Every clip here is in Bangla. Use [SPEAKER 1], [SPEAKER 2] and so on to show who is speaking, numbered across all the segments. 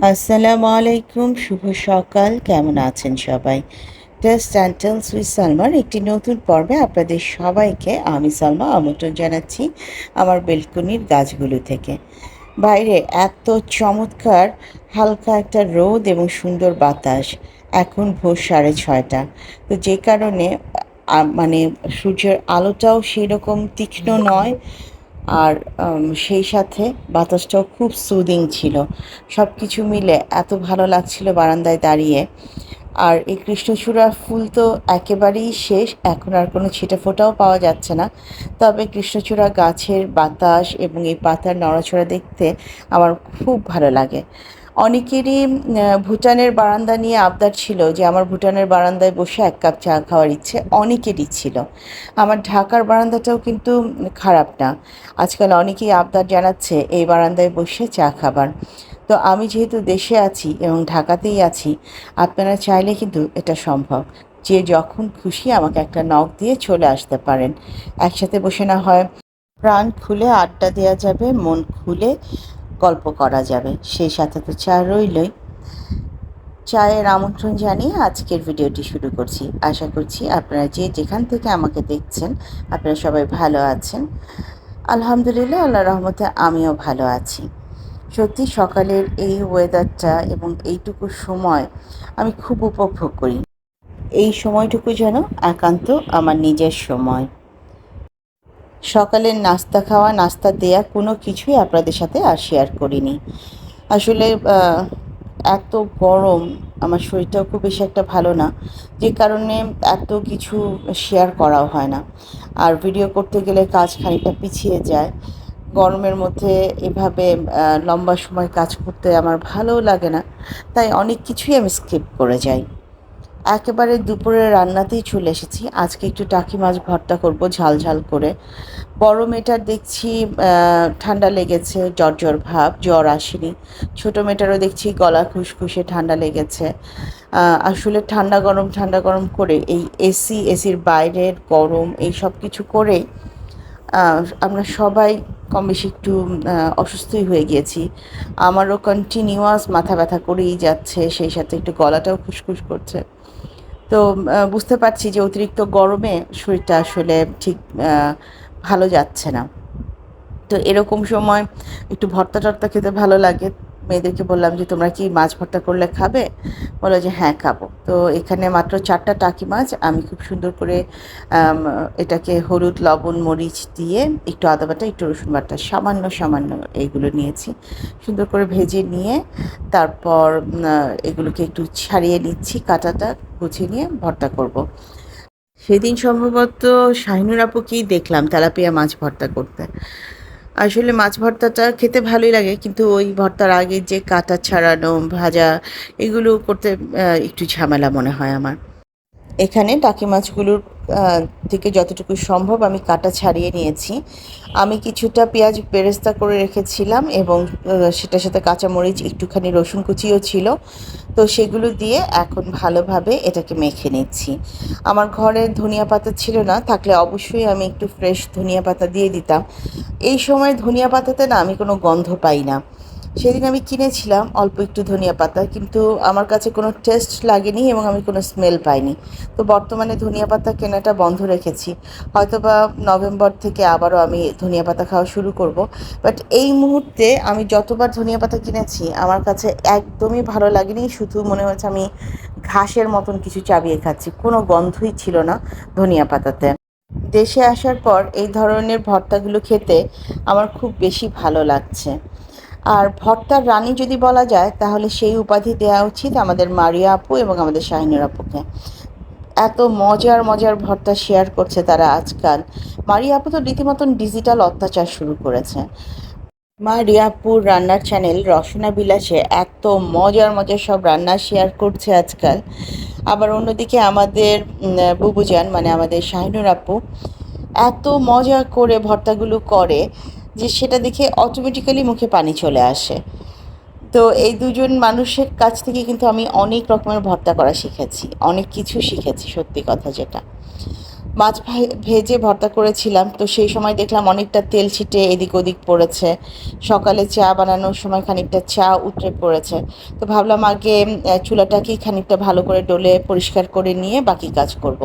[SPEAKER 1] আসসালামু আলাইকুম, শুভ সকাল। কেমন আছেন সবাই? টেস্ট অ্যান্ড টেলস উইথ সালমার একটি নতুন পর্বে আপনাদের সবাইকে আমি সালমা আমন্ত্রণ জানাচ্ছি আমার বেলকনির গাছগুলো থেকে। বাইরে এত চমৎকার, হালকা একটা রোদ এবং সুন্দর বাতাস। এখন ভোর সাড়ে ছয়টা। তো যে কারণে মানে সূর্যের আলোটাও সেই রকম তীক্ষ্ণ নয়। আর সেই সাথে বাতাসটাও খুব সুদিং ছিল। সব কিছু মিলে এত ভালো লাগছিল বারান্দায় দাঁড়িয়ে। আর এই কৃষ্ণচূড়ার ফুল তো একেবারেই শেষ, এখন আর কোনো ছিটে ফোটাও পাওয়া যাচ্ছে না। তবে কৃষ্ণচূড়া গাছের বাতাস এবং এই পাতার নড়াচড়া দেখতে আমার খুব ভালো লাগে। অনেকেরই ভুটানের বারান্দা নিয়ে আবদার ছিল যে আমার ভুটানের বারান্দায় বসে এক কাপ চা খাওয়ার ইচ্ছে অনেকেরই ছিল। আমার ঢাকার বারান্দাটাও কিন্তু খারাপ না। আজকাল অনেকেই আবদার জানাচ্ছে এই বারান্দায় বসে চা খাবার। তো আমি যেহেতু দেশে আছি এবং ঢাকাতেই আছি, আপনারা চাইলে কিন্তু এটা সম্ভব। যে যখন খুশি আমাকে একটা নখ দিয়ে চলে আসতে পারেন। একসাথে বসে না হয় প্রাণ খুলে আড্ডা দেওয়া যাবে, মন খুলে গল্প করা যাবে। সেই সাথে তো চা রইলই। চায়ের আমন্ত্রণ জানিয়ে আজকের ভিডিওটি শুরু করছি। আশা করছি আপনারা যে যেখান থেকে আমাকে দেখছেন, আপনারা সবাই ভালো আছেন। আলহামদুলিল্লাহ আল্লাহ রহমতে আমিও ভালো আছি। সত্যি সকালের এই ওয়েদারটা এবং এইটুকু সময় আমি খুব উপভোগ করি। এই সময়টুকু যেন একান্ত আমার নিজের সময়। সকালের নাস্তা খাওয়া, নাস্তা দেয়া কোনো কিছুই আপনাদের সাথে আর শেয়ার করিনি। আসলে এত গরম, আমার শরীরটাও খুব বেশি একটা ভালো না, যে কারণে এত কিছু শেয়ার করাও হয় না। আর ভিডিও করতে গেলে কাজ খানিকটা পিছিয়ে যায়। গরমের মধ্যে এভাবে লম্বা সময় কাজ করতে আমার ভালোও লাগে না। তাই অনেক কিছুই আমি স্কিপ করে যাই। একেবারে দুপুরের রান্নাতেই চলে এসেছি। আজকে একটু টাকি মাছ ভর্তা করব ঝাল ঝাল করে। বড় মেয়েটার দেখছি ঠান্ডা লেগেছে, জ্বর জ্বর ভাব, জ্বর আসেনি। ছোটো মেয়েটারও দেখছি গলা খুসখুসে ঠান্ডা লেগেছে। আসলে ঠান্ডা গরম ঠান্ডা গরম করে এই এসি এসির বাইরের গরম, এই সব কিছু করে আমরা সবাই কম বেশি একটু অসুস্থই হয়ে গিয়েছি। আমারও কন্টিনিউয়াস মাথা ব্যথা করেই যাচ্ছে, সেই সাথে একটু গলাটাও খুসখুস করছে। তো বুঝতে পারছি যে অতিরিক্ত গরমে শরীরটা আসলে ঠিক ভালো যাচ্ছে না। তো এরকম সময় একটু ভর্তা টর্তা খেতে ভালো লাগে। মেয়েদেরকে বললাম যে, তোমরা কি মাছ ভর্তা করলে খাবে? বলল যে হ্যাঁ খাব। তো এখানে মাত্র চারটা টাকি মাছ, আমি খুব সুন্দর করে এটাকে হলুদ, লবণ, মরিচ দিয়ে একটু আদা বাটা, একটু রসুন বাটা, সামান্য সামান্য এইগুলো নিয়েছি। সুন্দর করে ভেজে নিয়ে তারপর এগুলোকে একটু ছাড়িয়ে নিচ্ছি, কাঁটাটা গুছিয়ে নিয়ে ভর্তা করব। সেদিন সম্ভবত শাহিনুর আপুকেই দেখলাম, তেলাপিয়া মাছ ভর্তা করতে। আসলে মাছ ভর্তাটা খেতে ভালোই লাগে, কিন্তু ওই ভর্তার আগে যে কাটা ছাড়ানো, ভাজা, এগুলো করতে একটু ঝামেলা মনে হয় আমার। এখানে টাকি মাছগুলোর থেকে যতটুকু সম্ভব আমি কাটা ছাড়িয়ে নিয়েছি। আমি কিছুটা পেঁয়াজ বেরেস্তা করে রেখেছিলাম এবং সেটার সাথে কাঁচামরিচ, একটুখানি রসুন কুচিও ছিল। তো সেগুলো দিয়ে এখন ভালোভাবে এটাকে মেখে নিচ্ছি। আমার ঘরে ধনিয়া পাতা ছিল না, থাকলে অবশ্যই আমি একটু ফ্রেশ ধনিয়া পাতা দিয়ে দিতাম। এই সময় ধনিয়া পাতাতে না আমি কোনো গন্ধ পাই না। সেদিন আমি কিনেছিলাম অল্প একটু ধনিয়া পাতা, কিন্তু আমার কাছে কোনো টেস্ট লাগেনি এবং আমি কোনো স্মেল পাইনি। তো বর্তমানে ধনিয়া পাতা কেনাটা বন্ধ রেখেছি। হয়তো বা নভেম্বর থেকে আবারও আমি ধনিয়া পাতা খাওয়া শুরু করব। বাট এই মুহূর্তে আমি যতবার ধনিয়া পাতা কিনেছি, আমার কাছে একদমই ভালো লাগেনি। শুধু মনে হচ্ছে আমি ঘাসের মতন কিছু চাবিয়ে খাচ্ছি। কোনো গন্ধই ছিল না ধনিয়া পাতাতে। দেশে আসার পর এই ধরনের ভর্তাগুলো খেতে আমার খুব বেশি ভালো লাগছে। আর ভর্তার রানী যদি বলা যায়, তাহলে সেই উপাধি দেওয়া উচিত আমাদের মারিয়া আপু এবং আমাদের শাহিনুর আপুকে। এত মজার মজার ভর্তা শেয়ার করছে তারা আজকাল। মারিয়া আপু তো রীতিমতন ডিজিটাল অত্যাচার শুরু করেছে। মা রান্নার চ্যানেল রসনা বিলাসে এত মজার মজার সব রান্না শেয়ার করছে আজকাল। আবার অন্যদিকে আমাদের বুবুজান মানে আমাদের শাহিনুর আপু, এত মজা করে ভর্তাগুলো করে। যে সেটা দেখে অটোমেটিক্যালি মুখে পানি চলে আসে। তো এই দুজন মানুষের কাছ থেকে কিন্তু আমি অনেক রকমের ভর্তা করা শিখেছি, অনেক কিছু শিখেছি সত্যি কথা যেটা। মাছ ভেজে ভর্তা করেছিলাম। তো সেই সময় দেখলাম অনেকটা তেল ছিটে এদিক ওদিক পড়েছে। সকালে চা বানানোর সময় খানিকটা চা উতরে পড়েছে। তো ভাবলাম আগে চুলাটাকেই খানিকটা ভালো করে ডলে পরিষ্কার করে নিয়ে বাকি কাজ করব।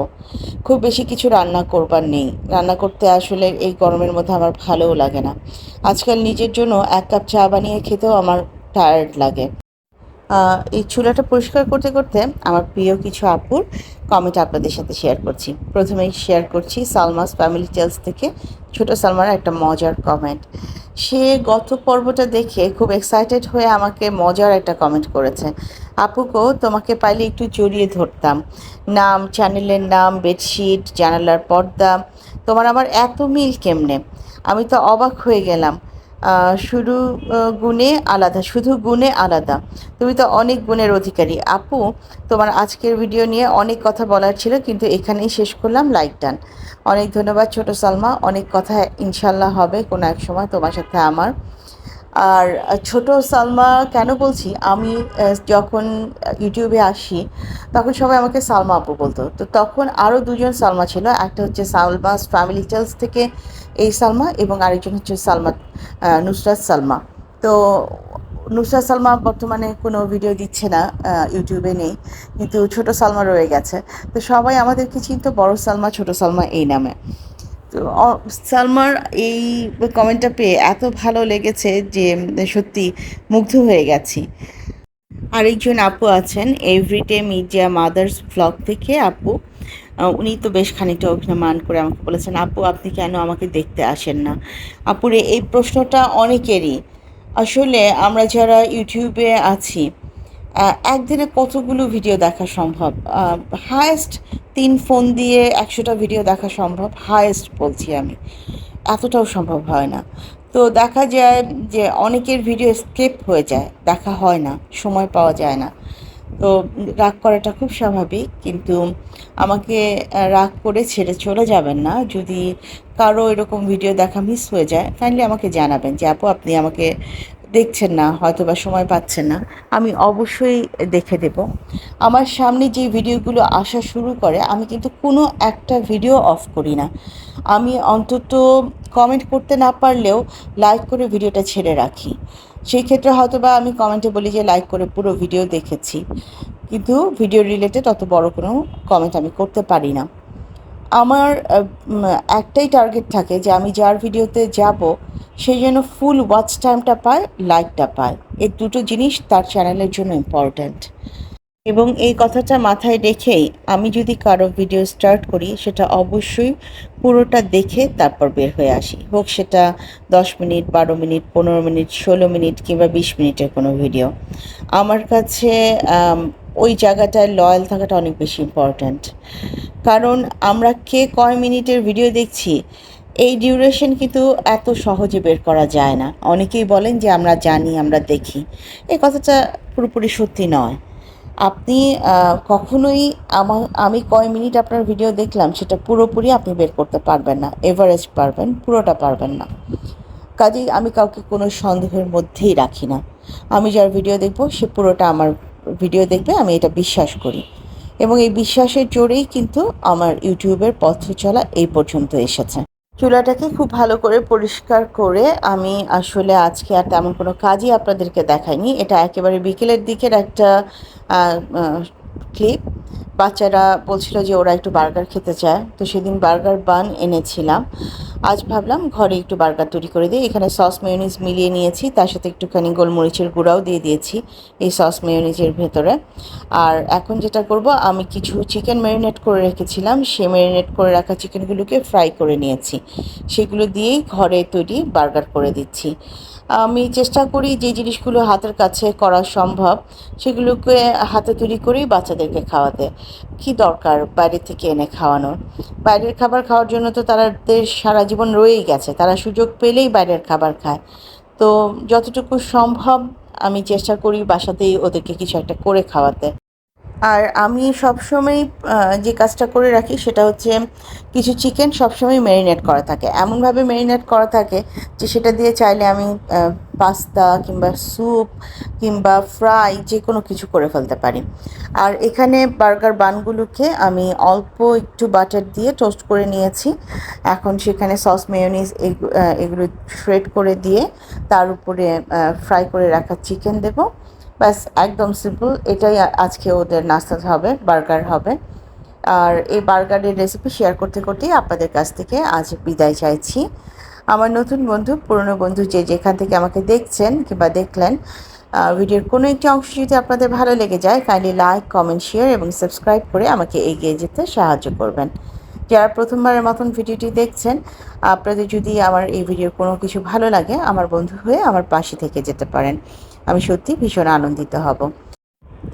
[SPEAKER 1] খুব বেশি কিছু রান্না করবার নেই। রান্না করতে আসলে এই গরমের মধ্যে আমার ভালোও লাগে না। আজকাল নিজের জন্য এক কাপ চা বানিয়ে খেতেও আমার টায়ার্ড লাগে। এই চুলাটা পরিষ্কার করতে করতে আমার প্রিয় কিছু আপুর কমেন্ট আপনাদের সাথে শেয়ার করছি। প্রথমেই শেয়ার করছি সালমাস ফ্যামিলি টেলস থেকে ছোট সালমার একটা মজার কমেন্ট সে গত পর্বটা দেখে খুব এক্সাইটেড হয়ে আমাকে মজার একটা কমেন্ট করেছে। আপুকো তোমাকে পাইলে একটু জড়িয়ে ধরতাম। নাম চ্যানেলের নাম বেডশিট জানালার পর্দা, তোমার আমার এত মিল কেমনে? আমি তো অবাক হয়ে গেলাম। শুধু গুণে আলাদা, শুধু গুণে আলাদা। তুমি তো অনেক গুণের অধিকারী। আপু, তোমার আজকের ভিডিও নিয়ে অনেক কথা বলার ছিল, কিন্তু এখানেই শেষ করলাম। লাইক টান অনেক ধন্যবাদ ছোট সালমা। অনেক কথা ইনশাল্লাহ হবে কোনো এক সময় তোমার সাথে আমার। আর ছোট সালমা কেন বলছি, আমি যখন ইউটিউবে আসি, তখন সবাই আমাকে সালমা আপু বলতো। তো তখন আরও দুজন সালমা ছিল, একটা হচ্ছে সালমাস ফ্যামিলি টেলস থেকে এই সালমা এবং আরেকজন হচ্ছে সালমা নুসরাত সালমা। তো নুসরাত সালমা বর্তমানে কোনো ভিডিও দিচ্ছে না ইউটিউবে নেই, কিন্তু ছোট সালমা রয়ে গেছে। তো সবাই আমাদেরকে চিনতো, বড় সালমা, ছোট সালমা এই নামে। তো সালমার এই কমেন্টটা পেয়ে এত ভালো লেগেছে যে, সত্যি মুগ্ধ হয়ে গেছি। আরেকজন আপু আছেন এভরিডে মিডিয়া মাদার্স ব্লগ থেকে। আপু উনি তো বেশ খানিকটা অভিমান করে আমাকে বলেছেন, আপু, আপনি কেন আমাকে দেখতে আসেন না? আপুরে, এই প্রশ্নটা অনেকেরই। আসলে আমরা যারা ইউটিউবে আছি একদিনে কতগুলো ভিডিও দেখা সম্ভব? হায়েস্ট তিন ফোন দিয়ে একশোটা ভিডিও দেখা সম্ভব হায়েস্ট বলছি আমি। এতটাও সম্ভব হয় না। তো দেখা যায় যে অনেকের ভিডিও স্কেপ হয়ে যায়, দেখা হয় না, সময় পাওয়া যায় না। তো রাগ করাটা খুব স্বাভাবিক, কিন্তু আমাকে রাগ করে ছেড়ে চলে যাবেন না। যদি কারও এরকম ভিডিও দেখা মিস হয়ে যায় কাইন্ডলি আমাকে জানাবেন যে, আপু, আপনি আমাকে দেখছেন না হয়তো বা সময় পাচ্ছেন না, আমি অবশ্যই দেখে দেব। আমার সামনে যে ভিডিওগুলো আসা শুরু করে, আমি কিন্তু কোনো একটা ভিডিও অফ করি না। আমি অন্তত কমেন্ট করতে না পারলেও লাইক করে ভিডিওটা ছেড়ে রাখি। সেই ক্ষেত্রে হয়তো বা আমি কমেন্টে বলি যে লাইক করে পুরো ভিডিও দেখেছি। কিন্তু ভিডিও রিলেটেড অত বড় কোনো কমেন্ট আমি করতে পারি না। আমার একটাই টার্গেট থাকে যে আমি যার ভিডিওতে যাব সেই যেন ফুল ওয়াচ টাইমটা পায় লাইকটা পায়। এই দুটো জিনিস তার চ্যানেলের জন্য ইম্পর্ট্যান্ট এবং এই কথাটা মাথায় রেখেই আমি যদি কারও ভিডিও স্টার্ট করি, সেটা অবশ্যই পুরোটা দেখে তারপর বের হয়ে আসি। হোক সেটা দশ মিনিট, বারো মিনিট, পনেরো মিনিট, ষোলো মিনিট কিংবা বিশ মিনিটের কোনো ভিডিও আমার কাছে ওই জায়গাটায় লয়াল থাকাটা অনেক বেশি ইম্পর্ট্যান্ট কারণ আমরা কে কয় মিনিটের ভিডিও দেখছি, এই ডিউরেশন কিন্তু এত সহজে বের করা যায় না। অনেকেই বলেন যে, আমরা জানি, আমরা দেখি। এই কথাটা পুরোপুরি সত্যি নয়। আপনি কখনোই আমার, আমি কয় মিনিট আপনার ভিডিও দেখলাম, সেটা পুরোপুরি আপনি বের করতে পারবেন না। এভারেজ পারবেন, পুরোটা পারবেন না। কাজেই আমি কাউকে কোনো সন্দেহের মধ্যেই রাখি না। আমি যার ভিডিও দেখব, সে পুরোটা আমার ভিডিও দেখবে, আমি এটা বিশ্বাস করি। এবং এই বিশ্বাসের জোরেই কিন্তু আমার ইউটিউবের পথ চলা এই পর্যন্ত এসেছে। চুলাটাকে খুব ভালো করে পরিষ্কার করে আমি আসলে আজকে আর তেমন কোনো কাজই আপনাদেরকে দেখাইনি। এটা একেবারে বিকেলের দিকের একটা ক্লিপ বাচ্চারা বলছিল যে ওরা একটু বার্গার খেতে চায়। তো সেদিন বার্গার বান এনেছিলাম। আজ ভাবলাম ঘরে একটু বার্গার তৈরি করে দিই। এখানে সস মেয়োনিজ মিলিয়ে নিয়েছি। তার সাথে একটুখানি গোলমরিচের গুঁড়াও দিয়ে দিয়েছি এই সস মেয়োনিজের ভেতরে। আর এখন যেটা করব, আমি কিছু চিকেন ম্যারিনেট করে রেখেছিলাম। সে ম্যারিনেট করে রাখা চিকেনগুলোকে ফ্রাই করে নিয়েছি। সেগুলো দিয়েই ঘরে তৈরি বার্গার করে দিচ্ছি। আমি চেষ্টা করি যে জিনিসগুলো হাতের কাছে করা সম্ভব, সেগুলোকে হাতে তৈরি করেই বাচ্চাদেরকে খাওয়াতে। কি দরকার বাইরে থেকে এনে খাওয়ানোর? বাইরের খাবার খাওয়ার জন্য তো তাদের সারা জীবন রয়েই গেছে, তারা সুযোগ পেলেই বাইরের খাবার খায়। তো যতটুকু সম্ভব আমি চেষ্টা করি বাসাতেই ওদেরকে কিছু একটা করে খাওয়াতে। আর আমি সবসময় যে কাজটা করে রাখি সেটা হচ্ছে কিছু চিকেন সবসময় ম্যারিনেট করা থাকে। এমনভাবে ম্যারিনেট করা থাকে যে সেটা দিয়ে চাইলে আমি পাস্তা কিংবা স্যুপ কিংবা ফ্রাই যে কোনো কিছু করে ফেলতে পারি। আর এখানে বার্গার বানগুলোকে আমি অল্প একটু বাটার দিয়ে টোস্ট করে নিয়েছি। এখন সেখানে সস মেয়োনিজ এগুলো শ্রেড করে দিয়ে তার উপরে ফ্রাই করে রাখা চিকেন দেবো। ব্যাস, একদম সিম্পল এটাই আজকে ওদের নাস্তা হবে বার্গার হবে। আর এই বার্গারের রেসিপি শেয়ার করতে করতেই আপনাদের কাছ থেকে আজ বিদায় চাইছি। আমার নতুন বন্ধু, পুরনো বন্ধু যে যেখান থেকে আমাকে দেখছেন কিংবা দেখলেন ভিডিওর কোনো একটি অংশ যদি আপনাদের ভালো লেগে যায় কাইন্ডলি লাইক কমেন্ট শেয়ার এবং সাবস্ক্রাইব করে আমাকে এগিয়ে যেতে সাহায্য করবেন। যারা প্রথমবারের মতন ভিডিওটি দেখছেন, আপনাদের যদি আমার এই ভিডিওর কোনো কিছু ভালো লাগে, আমার বন্ধু হয়ে আমার পাশে থেকে যেতে পারেন। আমি সত্যি ভীষণ আনন্দিত হব।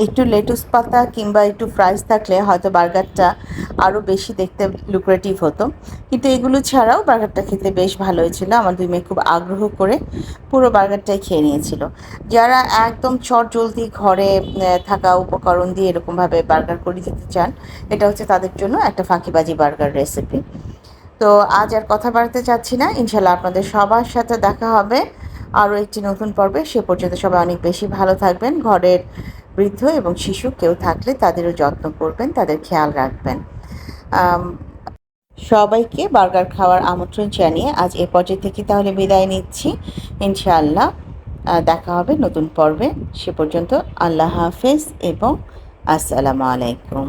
[SPEAKER 1] একটু লেটুস পাতা কিংবা একটু ফ্রাইস থাকলে হয়তো বার্গারটা আরও বেশি দেখতে লুক্রেটিভ হতো। কিন্তু এগুলো ছাড়াও বার্গারটা খেতে বেশ ভালো হয়েছিল আমার দুই মেয়ে খুব আগ্রহ করে পুরো বার্গারটাই খেয়ে নিয়েছিল। যারা একদম চট জলদি ঘরে থাকা উপকরণ দিয়ে এরকমভাবে বার্গার করে দিতে চান, এটা হচ্ছে তাদের জন্য একটা ফাঁকিবাজি বার্গার রেসিপি তো আজ আর কথা বাড়তে চাচ্ছি না। ইনশাল্লাহ আপনাদের সবার সাথে দেখা হবে। আরও একটি নতুন পর্বে, সে পর্যন্ত সবাই অনেক বেশি ভালো থাকবেন। ঘরের বৃদ্ধ এবং শিশু কেউ থাকলে তাদেরও যত্ন করবেন, তাদের খেয়াল রাখবেন। সবাইকে বার্গার খাওয়ার আমন্ত্রণ জানিয়ে আজ এ পর্যায়ে থেকে তাহলে বিদায় নিচ্ছি। ইনশাআল্লাহ দেখা হবে নতুন পর্বে। সে পর্যন্ত আল্লাহ হাফেজ এবং আসসালামু আলাইকুম।